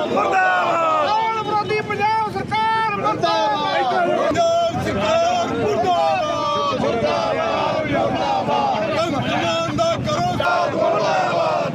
ਕੌਣ ਵਿਰੋਧੀ ਪੰਜਾਬ ਸਰਕਾਰ ਮੁਰਦਾਬਾਦ ਪੰਜਾਬ ਸਰਕਾਰ ਮੁਰਦਾਬਾਦ ਮੁਰਦਾਬਾਦ ਮੁਰਦਾਬਾਦ ਦਾ ਕਰੋ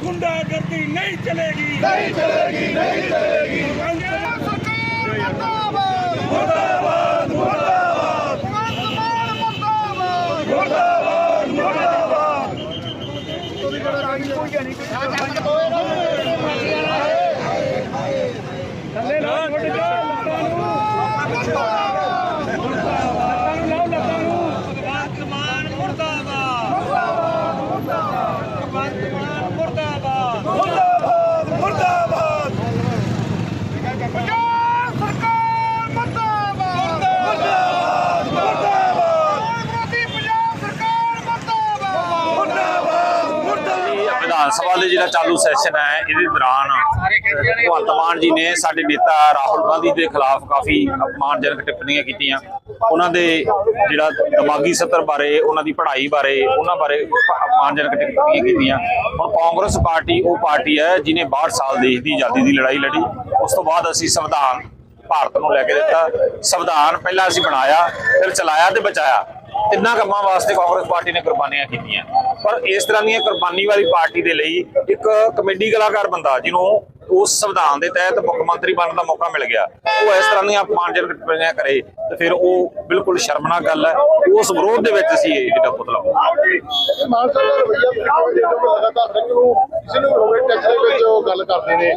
ਗੁੰਡਾਗਰਦੀ ਨਹੀਂ ਚਲੇਗੀ ਨਹੀਂ ਚਲੇਗੀ ਨਹੀਂ ਚਲੇਗੀ ਪੰਜਾਬ ਸਰਕਾਰ ਮੁਰਦਾਬਾਦ ਮੁਰਦਾਬਾਦ ਮੁਰਦਾਬਾਦ ਭਗਵੰਤ ਮਾਨ ਮੁਰਦਾਬਾਦ ਮੁਰਦਾਬਾਦ ਮੁਰਦਾਬਾਦ ਥੱਲੇ ਲਾ ਛੋੜ ਜਾ ਲੱਤਾਂ ਨੂੰ ਲੱਤਾਂ ਨੂੰ ਲਾਓ ਲੱਤਾਂ ਨੂੰ ਭਗਵੰਤ ਮਾਨ ਮੁਰਦਾਬਾਦ ਭਗਵੰਤ ਮਾਨ ਮੁਰਦਾਬਾਦ ਮੁਰਦਾਬਾਦ ਮੁਰਦਾਬਾਦ ਪੰਜਾਬ ਸਰਕਾਰ ਮੁਰਦਾਬਾਦ ਮੁਰਦਾਬਾਦ ਮੁਰਦਾਬਾਦ ਵਿਰੋਧੀ ਪੰਜਾਬ ਸਰਕਾਰ ਮੁਰਦਾਬਾਦ ਮੁਰਦਾਬਾਦ ਮੁਰਦਾਬਾਦ ਵਿਧਾਨ ਸਭਾ ਦੇ ਜਿਹੜਾ ਚਾਲੂ ਸੈਸ਼ਨ ਹੈ ਇਹਦੇ ਦੌਰਾਨ ਭਗਵੰਤ ਮਾਨ ਜੀ ਨੇ ਸਾਡੇ ਨੇਤਾ ਰਾਹੁਲ ਗਾਂਧੀ ਦੇ ਖਿਲਾਫ ਕਾਫੀ ਅਪਮਾਨਜਨਕ ਟਿੱਪਣੀਆਂ ਕੀਤੀਆਂ। ਉਹਨਾਂ ਦੇ ਜਿਹੜਾ ਦਿਮਾਗੀ ਸਤਰ ਬਾਰੇ, ਉਹਨਾਂ ਦੀ ਪੜ੍ਹਾਈ ਬਾਰੇ, ਉਹਨਾਂ ਬਾਰੇ ਅਪਮਾਨਜਨਕ ਟਿੱਪਣੀਆਂ ਕੀਤੀਆਂ। ਹੁਣ ਕਾਂਗਰਸ ਪਾਰਟੀ ਉਹ ਪਾਰਟੀ ਹੈ ਜਿਨੇ 62 ਸਾਲ ਦੇਸ਼ ਦੀ ਆਜ਼ਾਦੀ ਦੀ ਲੜਾਈ ਲੜੀ। ਉਸ ਤੋਂ ਬਾਅਦ ਅਸੀਂ ਸੰਵਿਧਾਨ ਭਾਰਤ ਨੂੰ ਲੈ ਕੇ ਦਿੱਤਾ। ਸੰਵਿਧਾਨ ਪਹਿਲਾਂ ਅਸੀਂ ਬਣਾਇਆ, ਫਿਰ ਚਲਾਇਆ ਤੇ ਬਚਾਇਆ। ਤਿੰਨਾਂ ਕੰਮਾਂ ਵਾਸਤੇ ਕਾਂਗਰਸ ਪਾਰਟੀ ਨੇ ਕੁਰਬਾਨੀਆਂ ਕੀਤੀਆਂ। ਪਰ ਇਸ ਤਰ੍ਹਾਂ ਦੀਆਂ ਕੁਰਬਾਨੀ ਵਾਲੀ ਪਾਰਟੀ ਦੇ ਲਈ ਇੱਕ ਕਮੇਡੀ ਕਲਾਕਾਰ ਬੰਦਾ ਜਿਹਨੂੰ ਉਸ ਸੰਵਿਧਾਨ ਦੇ ਤਹਿਤ ਮੁੱਖ ਮੰਤਰੀ ਬਣਨ ਦਾ ਮੌਕਾ ਮਿਲ ਗਿਆ। ਉਹ ਇਸ ਤਰ੍ਹਾਂ ਦੀਆਂ ਅਪਮਾਨਜਨਕ ਟਿੱਪਣੀਆਂ ਕਰੇ ਤੇ ਫਿਰ ਉਹ ਬਿਲਕੁਲ ਸ਼ਰਮਨਾਕ ਗੱਲ ਹੈ। ਉਸ ਵਿਰੋਧ ਦੇ ਵਿੱਚ ਅਸੀਂ ਇਹ ਜਿਹੜਾ ਪੁਤਲਾ ਮਾਨ ਦਾ ਰਵਈਆ ਲਗਾਤਾਰ ਹਰ ਇੱਕ ਨੂੰ ਕਿਸੇ ਨੂੰ ਹੋਵੇ, ਟੈਕਸ ਦੇ ਵਿੱਚ ਉਹ ਗੱਲ ਕਰਦੇ ਨੇ।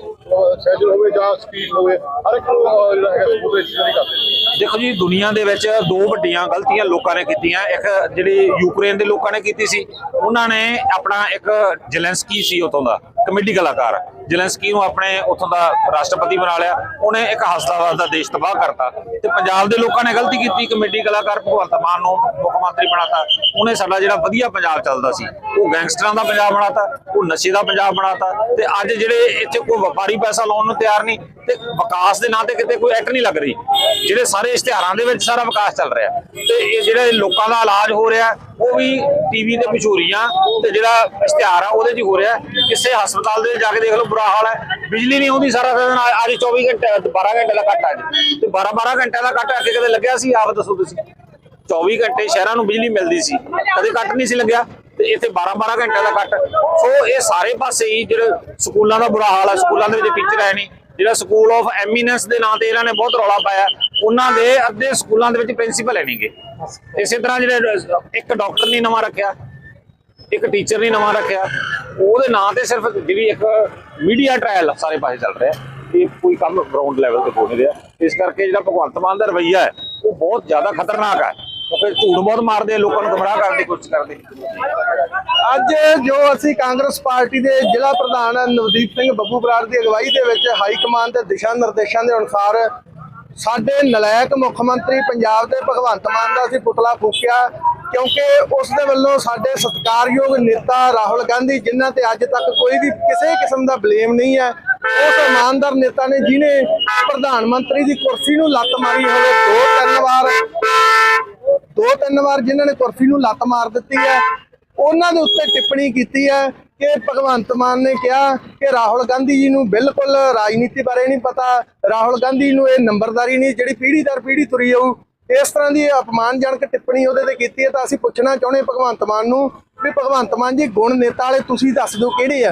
ਸੈਜਲ ਹੋਵੇ ਜਾਂ ਸਪੀਡ ਹੋਵੇ। ਹਰ ਇੱਕ ਨੂੰ ਜਿਹੜਾ ਹੈਗਾ ਸਕੂਲ ਵਿੱਚ ਜਾਰੀ ਕਰਦੇ ਦੇਖੋ ਜੀ, ਦੁਨੀਆ ਦੇ ਵਿੱਚ ਦੋ ਵੱਡੀਆਂ ਗਲਤੀਆਂ ਲੋਕਾਂ ਨੇ ਕੀਤੀਆਂ। ਇੱਕ ਜਿਹੜੀ ਯੂਕਰੇਨ ਦੇ ਲੋਕਾਂ ਨੇ ਕੀਤੀ ਸੀ, ਉਹਨਾਂ ਨੇ ਆਪਣਾ ਇੱਕ ਜੈਲੈਂਸਕੀ ਸੀ ਉਤੋਂ ਦਾ ਕਮੇਡੀ ਕਲਾਕਾਰ। ਜੈਲੈਂਸਕੀ ਨੂੰ ਆਪਣੇ ਉਥੋਂ ਦਾ ਰਾਸ਼ਟਰਪਤੀ ਬਣਾ ਲਿਆ। ਉਹਨੇ ਇੱਕ ਹੱਸਦਾ ਵਸਦਾ ਦੇਸ਼ ਤਬਾਹ ਕਰਤਾ। ਤੇ ਪੰਜਾਬ ਦੇ ਲੋਕਾਂ ਨੇ ਗਲਤੀ ਕੀਤੀ ਕਮੇਡੀ ਕਲਾਕਾਰ ਭਗਵੰਤ ਮਾਨ ਨੂੰ ਮੁੱਖ ਮੰਤਰੀ ਬਣਾਤਾ। ਉਹਨੇ ਸਾਡਾ ਜਿਹੜਾ ਵਧੀਆ ਪੰਜਾਬ ਚੱਲਦਾ ਸੀ, ਉਹ ਗੈਂਗਸਟਰਾਂ ਦਾ ਪੰਜਾਬ ਬਣਾਤਾ, ਉਹ ਨਸ਼ੇ ਦਾ ਪੰਜਾਬ ਬਣਾਤਾ। ਤੇ ਅੱਜ ਜਿਹੜੇ ਇੱਥੇ ਕੋਈ ਵਪਾਰੀ ਪੈਸਾ ਲਾਉਣ ਨੂੰ ਤਿਆਰ ਨਹੀਂ ਤੇ ਵਿਕਾਸ ਦੇ ਨਾਂ ਤੇ ਕਿਤੇ ਕੋਈ ਐਕਟ ਨਹੀਂ ਲੱਗ ਰਹੀ, ਜਿਹੜੇ ਸਾਰੇ ਇਸ਼ਤਿਹਾਰਾਂ ਦੇ ਵਿੱਚ ਸਾਰਾ ਵਿਕਾਸ ਚੱਲ ਰਿਹਾ। ਤੇ ਇਹ ਜਿਹੜੇ ਲੋਕਾਂ ਦਾ ਇਲਾਜ ਹੋ ਰਿਹਾ, ਉਹ ਵੀ ਟੀਵੀ ਤੇ ਮਸ਼ਹੂਰੀਆਂ, ਤੇ ਜਿਹੜਾ ਇਸ਼ਤਿਹਾਰ ਆ ਉਹਦੇ 'ਚ ਹੋ ਰਿਹਾ। ਕਿਸੇ ਹਸਪਤਾਲ ਦੇ ਜਾ ਕੇ ਦੇਖ ਲਓ, ਬੁਰਾ ਹਾਲ ਹੈ। ਬਿਜਲੀ ਨਹੀਂ ਆਉਂਦੀ ਸਾਰਾ ਦਿਨ ਅੱਜ 24 ਘੰਟੇ 12 ਘੰਟੇ ਦਾ ਕੱਟ ਅੱਜ ਤੇ 12 12 ਘੰਟਿਆਂ ਦਾ ਕੱਟ ਅੱਗੇ ਕਦੇ ਲੱਗਿਆ ਸੀ? ਆਪ ਦੱਸੋ ਤੁਸੀਂ। 24 ਘੰਟੇ ਸ਼ਹਿਰਾਂ ਨੂੰ ਬਿਜਲੀ ਮਿਲਦੀ ਸੀ। ਕਦੇ ਕੱਟ ਨਹੀਂ ਸੀ ਲੱਗਿਆ। ਤੇ ਇੱਥੇ 12 12 ਘੰਟਿਆਂ ਦਾ ਕੱਟ ਸੋ ਇਹ ਸਾਰੇ ਪਾਸੇ ਹੀ ਜਿਹੜੇ ਸਕੂਲਾਂ ਦਾ ਬੁਰਾ ਹਾਲ ਹੈ, ਸਕੂਲਾਂ ਦੇ ਵਿੱਚ ਟੀਚਰ ਹੈ ਨਹੀਂ। ਜਿਹੜਾ ਸਕੂਲ ਆਫ ਐਮੀਨੈਂਸ ਦੇ ਨਾਂ ਤੇ ਇਹਨਾਂ ਨੇ ਬਹੁਤ ਰੌਲਾ ਪਾਇਆ, ਉਹਨਾਂ ਦੇ ਅੱਧੇ ਸਕੂਲਾਂ ਦੇ ਵਿੱਚ ਪ੍ਰਿੰਸੀਪਲ ਹੈ ਨਹੀਂਗੇ ਇਸੇ ਤਰ੍ਹਾਂ ਜਿਹੜੇ, ਇੱਕ ਡਾਕਟਰ ਨਹੀਂ ਨਵਾਂ ਰੱਖਿਆ, ਇੱਕ ਟੀਚਰ ਨਹੀਂ ਨਵਾਂ ਰੱਖਿਆ। ਉਹਦੇ ਨਾਂ ਤੇ ਸਿਰਫ ਜਿਹੜੀ ਇੱਕ ਮੀਡੀਆ ਟ੍ਰਾਇਲ ਸਾਰੇ ਪਾਸੇ ਚੱਲ ਰਿਹਾ ਇਹ ਕੋਈ ਕੰਮ ਗਰਾਊਂਡ ਲੈਵਲ ਤੇ ਹੋ ਨਹੀਂ ਰਿਹਾ। ਇਸ ਕਰਕੇ ਜਿਹੜਾ ਭਗਵੰਤ ਮਾਨ ਦਾ ਰਵੱਈਆ ਹੈ, ਉਹ ਬਹੁਤ ਜ਼ਿਆਦਾ ਖਤਰਨਾਕ ਹੈ। ਫਿਰ ਝੂਠ ਬਹੁਤ ਮਾਰਦੇ ਲੋਕਾਂ ਨੂੰ ਗੁੰਮਰਾਹ ਕਰਨ ਦੀ ਕੋਸ਼ਿਸ਼ ਕਰਦੇ ਅੱਜ ਜੋ ਅਸੀਂ ਕਾਂਗਰਸ ਪਾਰਟੀ ਦੇ ਜ਼ਿਲ੍ਹਾ ਪ੍ਰਧਾਨ ਨਵਦੀਪ ਸਿੰਘ ਬੱਬੂ ਬਰਾੜ ਦੀ ਅਗਵਾਈ ਦੇ ਵਿੱਚ ਹਾਈ ਕਮਾਨ ਦੇ ਦਿਸ਼ਾ ਨਿਰਦੇਸ਼ਾਂ ਦੇ ਅਨੁਸਾਰ ਸਾਡੇ ਨਲਾਇਕ ਮੁੱਖ ਮੰਤਰੀ ਪੰਜਾਬ ਦੇ ਭਗਵੰਤ ਮਾਨ ਦਾ ਅਸੀਂ ਪੁਤਲਾ ਫੂਕਿਆ, ਕਿਉਂਕਿ ਉਸ ਦੇ ਵੱਲੋਂ ਸਾਡੇ ਸਤਿਕਾਰਯੋਗ ਨੇਤਾ ਰਾਹੁਲ ਗਾਂਧੀ, ਜਿਨ੍ਹਾਂ ਤੇ ਅੱਜ ਤੱਕ ਕੋਈ ਵੀ ਕਿਸੇ ਕਿਸਮ ਦਾ ਬਲੇਮ ਨਹੀਂ ਹੈ, ਉਸ ਇਮਾਨਦਾਰ ਨੇਤਾ ਨੇ ਜਿਨੇ ਪ੍ਰਧਾਨ ਮੰਤਰੀ ਦੀ ਕੁਰਸੀ ਨੂੰ ਲੱਤ ਮਾਰੀ ਹੋਵੇ, ਦੋ ਤਿੰਨ ਵਾਰ ਦੋ ਤਿੰਨ ਵਾਰ ਜਿਨ੍ਹਾਂ ਨੇ ਕੁਰਸੀ ਨੂੰ ਲੱਤ ਮਾਰ ਦਿੱਤੀ ਹੈ, ਉਹਨਾਂ ਦੇ ਉੱਤੇ ਟਿੱਪਣੀ ਕੀਤੀ ਹੈ ਕਿ ਭਗਵੰਤ ਮਾਨ ਨੇ ਕਿਹਾ ਕਿ ਰਾਹੁਲ ਗਾਂਧੀ ਜੀ ਨੂੰ ਬਿਲਕੁਲ ਰਾਜਨੀਤੀ ਬਾਰੇ ਨਹੀਂ ਪਤਾ, ਰਾਹੁਲ ਗਾਂਧੀ ਨੂੰ ਇਹ ਨੰਬਰਦਾਰੀ ਨਹੀਂ, ਜਿਹੜੀ ਪੀੜ੍ਹੀ ਦਰ ਪੀੜ੍ਹੀ ਤੁਰੀ ਜਾਊ ਇਸ ਤਰ੍ਹਾਂ ਦੀ ਅਪਮਾਨਜਨਕ ਟਿੱਪਣੀ ਉਹਦੇ ਤੇ ਕੀਤੀ ਹੈ, ਤਾਂ ਅਸੀਂ ਪੁੱਛਣਾ ਚਾਹੁੰਦੇ ਭਗਵੰਤ ਮਾਨ ਨੂੰ ਵੀ ਭਗਵੰਤ ਮਾਨ ਜੀ, ਗੁਣ ਨੇਤਾ ਵਾਲੇ ਤੁਸੀਂ ਦੱਸ ਦਿਓ ਕਿਹੜੇ ਆ?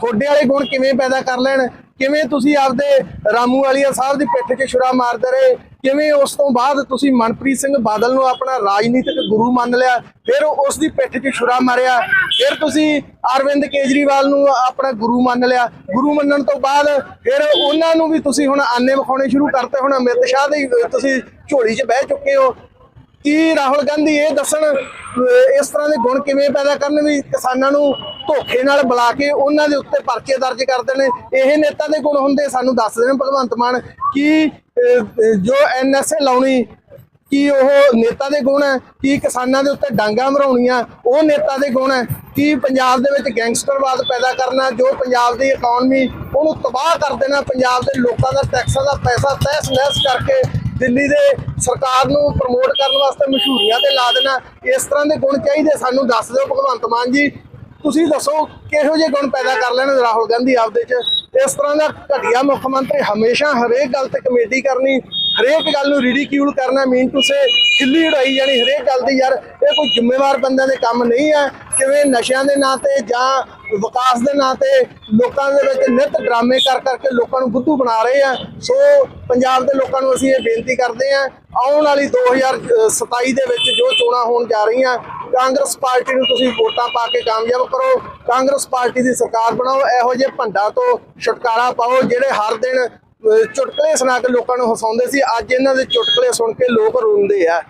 ਤੁਹਾਡੇ ਵਾਲੇ ਗੁਣ ਕਿਵੇਂ ਪੈਦਾ ਕਰ ਲੈਣ? ਕਿਵੇਂ ਤੁਸੀਂ ਆਪਦੇ ਰਾਮੂ ਵਾਲੀਆ ਸਾਹਿਬ ਦੀ ਪਿੱਠ 'ਚ ਛੁਰਾ ਮਾਰਦੇ ਰਹੇ? ਕਿਵੇਂ ਉਸ ਤੋਂ ਬਾਅਦ ਤੁਸੀਂ ਮਨਪ੍ਰੀਤ ਸਿੰਘ ਬਾਦਲ ਨੂੰ ਆਪਣਾ ਰਾਜਨੀਤਿਕ ਗੁਰੂ ਮੰਨ ਲਿਆ, ਫਿਰ ਉਸ ਦੀ ਪਿੱਠ 'ਚ ਛੁਰਾ ਮਾਰਿਆ, ਫਿਰ ਤੁਸੀਂ ਅਰਵਿੰਦ ਕੇਜਰੀਵਾਲ ਨੂੰ ਆਪਣਾ ਗੁਰੂ ਮੰਨ ਲਿਆ। ਗੁਰੂ ਮੰਨਣ ਤੋਂ ਬਾਅਦ ਫਿਰ ਉਹਨਾਂ ਨੂੰ ਵੀ ਤੁਸੀਂ ਹੁਣ ਆਨੇ ਵਿਖਾਉਣੇ ਸ਼ੁਰੂ ਕਰਤੇ ਹੁਣ, ਅਮਿਤ ਸ਼ਾਹ ਦੇ ਤੁਸੀਂ ਝੋਲੀ 'ਚ ਬਹਿ ਚੁੱਕੇ ਹੋ। ਕੀ ਰਾਹੁਲ ਗਾਂਧੀ ਇਹ ਦੱਸਣ ਇਸ ਤਰ੍ਹਾਂ ਦੇ ਗੁਣ ਕਿਵੇਂ ਪੈਦਾ ਕਰਨ ਵੀ ਕਿਸਾਨਾਂ ਨੂੰ ਧੋਖੇ ਨਾਲ ਬੁਲਾ ਕੇ ਉਹਨਾਂ ਦੇ ਉੱਤੇ ਪਰਚੇ ਦਰਜ ਕਰਦੇ ਨੇ ਇਹ ਨੇਤਾ ਦੇ ਗੁਣ ਹੁੰਦੇ ਸਾਨੂੰ ਦੱਸ ਦੇਣ ਭਗਵੰਤ ਮਾਨ ਕੀ ਅਹ, ਅਹ, ਜੋ ਐਨਐਸਏ ਲਾਉਣੀ ਕੀ ਉਹ ਨੇਤਾ ਦੇ ਗੁਣ ਹੈ? ਕੀ ਕਿਸਾਨਾਂ ਦੇ ਉੱਤੇ ਡਾਂਗਾ ਮਰਾਉਣੀਆਂ ਉਹ ਨੇਤਾ ਦੇ ਗੁਣ ਹੈ? ਕੀ ਪੰਜਾਬ ਦੇ ਵਿੱਚ ਗੈਂਗਸਟਰਵਾਦ ਪੈਦਾ ਕਰਨਾ ਜੋ ਪੰਜਾਬ ਦੀ ਇਕਨੋਮੀ ਉਹਨੂੰ ਤਬਾਹ ਕਰ ਦੇਣਾ ਪੰਜਾਬ ਦੇ ਲੋਕਾਂ ਦਾ ਟੈਕਸਾਂ ਦਾ ਪੈਸਾ ਤਹਿਸ ਨਹਿਸ ਕਰਕੇ ਦਿੱਲੀ ਦੇ ਸਰਕਾਰ ਨੂੰ ਪ੍ਰਮੋਟ ਕਰਨ ਵਾਸਤੇ ਮਸ਼ਹੂਰੀਆਂ ਤੇ ਲਾ ਦੇਣਾ। ਇਸ ਤਰ੍ਹਾਂ ਦੇ ਗੁਣ ਚਾਹੀਦੇ ਸਾਨੂੰ, ਦੱਸ ਦਿਓ ਭਗਵੰਤ ਮਾਨ ਜੀ। ਤੁਸੀਂ ਦੱਸੋ, ਕਿਹੋ ਜਿਹੇ ਗੁਣ ਪੈਦਾ ਕਰ ਲੈਣ ਰਾਹੁਲ ਗਾਂਧੀ ਆਪਦੇ ਚ? ਇਸ ਤਰ੍ਹਾਂ ਦਾ ਘਟੀਆ ਮੁੱਖ ਮੰਤਰੀ ਹਮੇਸ਼ਾ ਹਰੇਕ ਗੱਲ ਤੇ ਕਮੇਟੀ ਕਰਨੀ ਹਰੇਕ ਗੱਲ ਨੂੰ ਰਿਡੀਕਿਊਲ ਕਰਨਾ ਮੀਨ ਟੂ ਸੇ ਖਿੱਲੀ ਉਡਾਈ ਜਾਣੀ ਹਰੇਕ ਗੱਲ ਦੀ ਯਾਰ, ਇਹ ਕੋਈ ਜ਼ਿੰਮੇਵਾਰ ਬੰਦਿਆਂ ਦੇ ਕੰਮ ਨਹੀਂ ਹੈ। ਕਿਵੇਂ ਨਸ਼ਿਆਂ ਦੇ ਨਾਂ ਤੇ ਜਾਂ ਵਿਕਾਸ ਦੇ ਨਾਂ ਤੇ ਲੋਕਾਂ ਦੇ ਵਿੱਚ ਨਿਤ ਡਰਾਮੇ ਕਰ ਕਰਕੇ ਲੋਕਾਂ ਨੂੰ ਬੁੱਧੂ ਬਣਾ ਰਹੇ ਆ। ਸੋ ਪੰਜਾਬ ਦੇ ਲੋਕਾਂ ਨੂੰ ਅਸੀਂ ਇਹ ਬੇਨਤੀ ਕਰਦੇ ਆ ਆਉਣ ਵਾਲੀ 2027 ਦੇ ਵਿੱਚ ਜੋ ਚੋਣਾਂ ਹੋਣ ਜਾ ਰਹੀਆਂ, ਕਾਂਗਰਸ ਪਾਰਟੀ ਨੂੰ ਤੁਸੀਂ ਵੋਟਾਂ ਪਾ ਕੇ ਕਾਮਯਾਬ ਕਰੋ। ਕਾਂਗਰਸ ਪਾਰਟੀ ਦੀ ਸਰਕਾਰ ਬਣਾਓ, ਇਹੋ ਜਿਹੇ ਭੰਡਾਂ ਤੋਂ ਛੁਟਕਾਰਾ ਪਾਓ ਜਿਹੜੇ ਹਰ ਦਿਨ ਚੁਟਕਲੇ ਸੁਣਾ ਕੇ ਲੋਕਾਂ ਨੂੰ ਹਸਾਉਂਦੇ ਸੀ। ਅੱਜ ਇਹਨਾਂ ਦੇ ਚੁਟਕਲੇ ਸੁਣ ਕੇ ਲੋਕ ਰੋਂਦੇ ਆ।